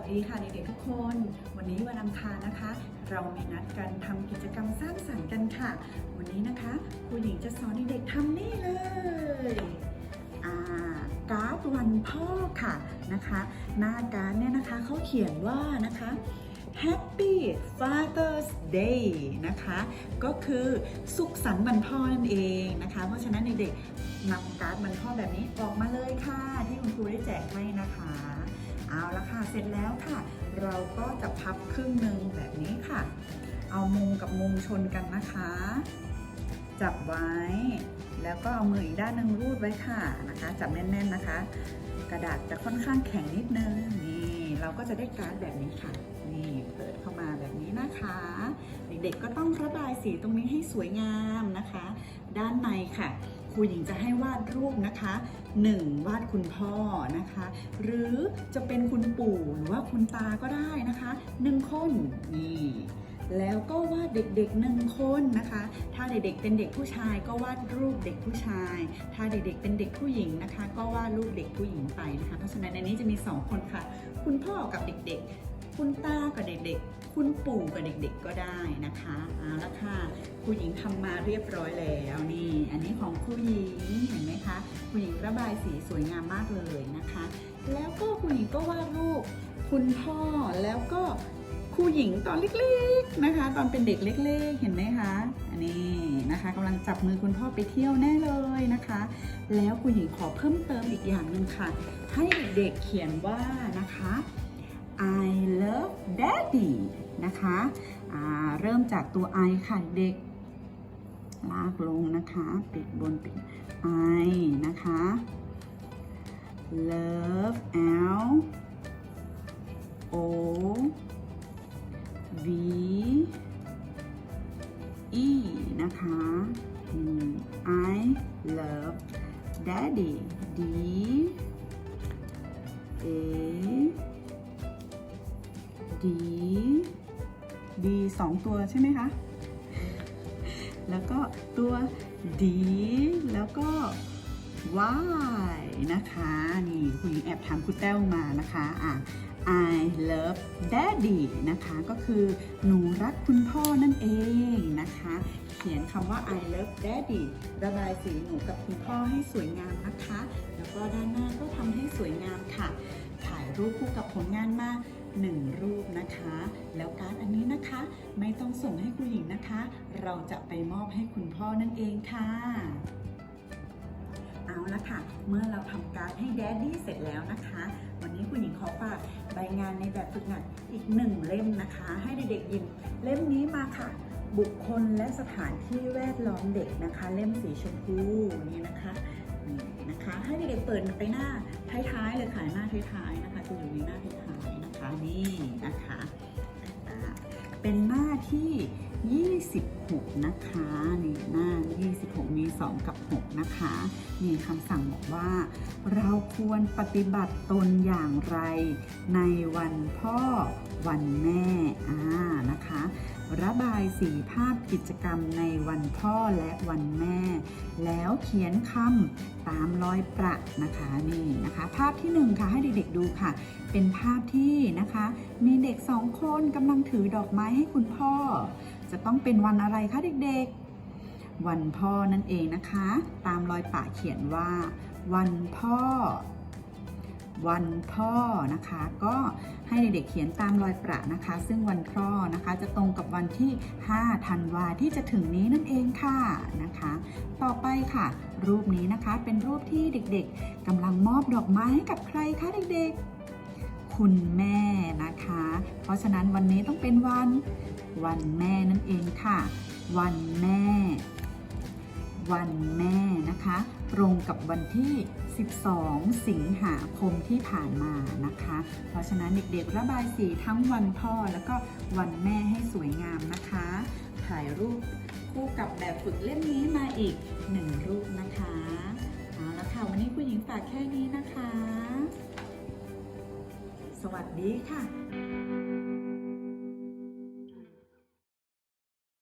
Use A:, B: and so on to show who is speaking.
A: สดีค่ะเด็กๆทุกคน วันนี้วันอังคารนะคะ เรามีนัดกันทำกิจกรรมสร้างสรรค์กันค่ะ วันนี้นะคะครูหญิงจะสอนเด็กๆทำนี่เลยการ์ดวันพ่อค่ะนะคะ หน้าการ์ดเนี่ยนะคะเขาเขียนว่านะคะ Happy Father's Day นะคะ ก็คือสุขสันต์วันพ่อนั่นเองนะคะ เพราะฉะนั้นเด็กๆนำการ์ดวันพ่อแบบนี้ออกมาเลยค่ะ ที่คุณครูได้แจกให้นะคะ เอาละค่ะ เสร็จแล้วค่ะ เราก็จะพับครึ่งหนึ่งแบบนี้ค่ะ เอามุมกับมุมชนกันนะคะ จับไว้ แล้วก็เอามืออีกด้านหนึ่งรูดไว้ค่ะนะคะ จับแน่นๆนะคะ กระดาษจะค่อนข้างแข็งนิดนึง นี่ เราก็จะได้การ์ดแบบนี้ค่ะ นี่เปิดเข้ามาแบบนี้นะคะ เด็กๆก็ต้องระบายสีตรงนี้ให้สวยงามนะคะ ด้านในค่ะ รูหญิงจะให้วาดรูปนะคะ 1. วาดคุณพ่อนะคะ หรือจะเป็นคุณปู่หรือว่าคุณตาก็ได้นะคะ1คนนี่แล้วก็วาดเด็กๆหนึ่งคนนะคะ ถ้าเด็กๆเป็นเด็กผู้ชายก็วาดรูปเด็กผู้ชาย ถ้าเด็กๆเป็นเด็กผู้หญิงนะคะ ก็วาดรูปเด็กผู้หญิงไปนะคะ เพราะฉะนั้นในนี้จะมี 2 คนค่ะ คุณพ่อกับเด็กๆ คุณตากับเด็กๆ คุณปู่กับเด็กๆก็ได้นะคะเอาละค่ะครูหญิงทำมาเรียบร้อยแล้วนี่ อันนี้ของครูหญิงเห็นไหมคะครูหญิงระบายสีสวยงามมากเลยนะคะ แล้วก็ครูหญิงก็วาดรูปคุณพ่อแล้วก็ครูหญิงตอนเล็กๆนะคะ ตอนเป็นเด็กเล็ก ๆ เห็นไหมคะอันนี้นะคะกำลังจับมือคุณพ่อไปเที่ยวแน่เลยนะคะ แล้วครูหญิงขอเพิ่มเติมอีกอย่างหนึ่งค่ะ ให้เด็กๆเขียนว่านะคะ นะคะเริ่มจากตัว I ค่ะเด็ก ลากลงนะคะ ปิดบนปิด I นะคะ love L O V E นะคะอืม I love daddy D A D D สองตัวใช่ไหมคะ แล้วก็ตัว D แล้วก็ Y นะคะ นี่คุณหญิงแอบถามคุณแต้วมานะคะ อะ I love daddy นะคะ ก็คือหนูรักคุณพ่อนั่นเองนะคะ เขียนคำว่า I love daddy ระบายสีหนูกับคุณพ่อให้สวยงามนะคะ แล้วก็ด้านหน้าก็ทำให้สวยงามค่ะ ถ่ายรูปคู่กับผลงานมา หนึ่งรูปนะคะ แล้วการ์ดอันนี้นะคะ ไม่ต้องส่งให้คุณหญิงนะคะ เราจะไปมอบให้คุณพ่อนั่นเองค่ะเอาละค่ะ เมื่อเราทำการ์ดให้แดดดี้เสร็จแล้วนะคะ วันนี้คุณหญิงขอฝากใบงานในแบบฝึกหัดอีกหนึ่งเล่มนะคะ ให้เด็กๆหยิบเล่มนี้มาค่ะ บุคคลและสถานที่แวดล้อมเด็กนะคะ เล่มสีชมพูนี่นะคะ นะคะ ให้เด็กๆเปิดไปหน้าท้ายๆเลยค่ะหน้าท้ายๆนะคะจะอยู่ในหน้าท้ายๆนะคะนี่นะคะเป็นหน้าที่ 26 นะคะนี่หน้า 26 มี 2 กับ 6 นะคะมีคำสั่งบอกว่า เราควรปฏิบัติตนอย่างไรในวันพ่อวันแม่อ่านะคะ ระบายสีภาพกิจกรรมในวันพ่อและวันแม่ แล้วเขียนคำตามรอยประนะคะนี่นะคะ ภาพที่หนึ่งค่ะให้เด็กๆดูค่ะ เป็นภาพที่นะคะ มีเด็กสองคนกำลังถือดอกไม้ให้คุณพ่อ จะต้องเป็นวันอะไรคะเด็กๆ วันพ่อนั่นเองนะคะ ตามรอยปะเขียนว่า วันพ่อ วันพ่อนะคะ ก็ให้เด็กๆเขียนตามรอยประนะคะ ซึ่งวันพ่อนะคะจะตรงกับวันที่ 5 ธันวาที่จะถึงนี้นั่นเองค่ะนะคะ ต่อไปค่ะ รูปนี้นะคะเป็นรูปที่เด็กๆกำลังมอบดอกไม้ให้กับใครคะเด็กๆ คุณแม่นะคะ เพราะฉะนั้นวันนี้ต้องเป็นวัน วันแม่นั่นเองค่ะ วันแม่ วันแม่นะคะ ตรงกับวันที่ 12 สิงหาคมที่ผ่านมานะคะ เพราะฉะนั้นเด็กๆระบายสีทั้งวันพ่อแล้วก็วันแม่ให้สวยงามนะคะ ถ่ายรูปคู่กับแบบฝึกเล่มนี้มาอีกหนึ่งรูปนะคะเอาละค่ะวันนี้คุณหญิงฝากแค่นี้นะคะ สวัสดีค่ะ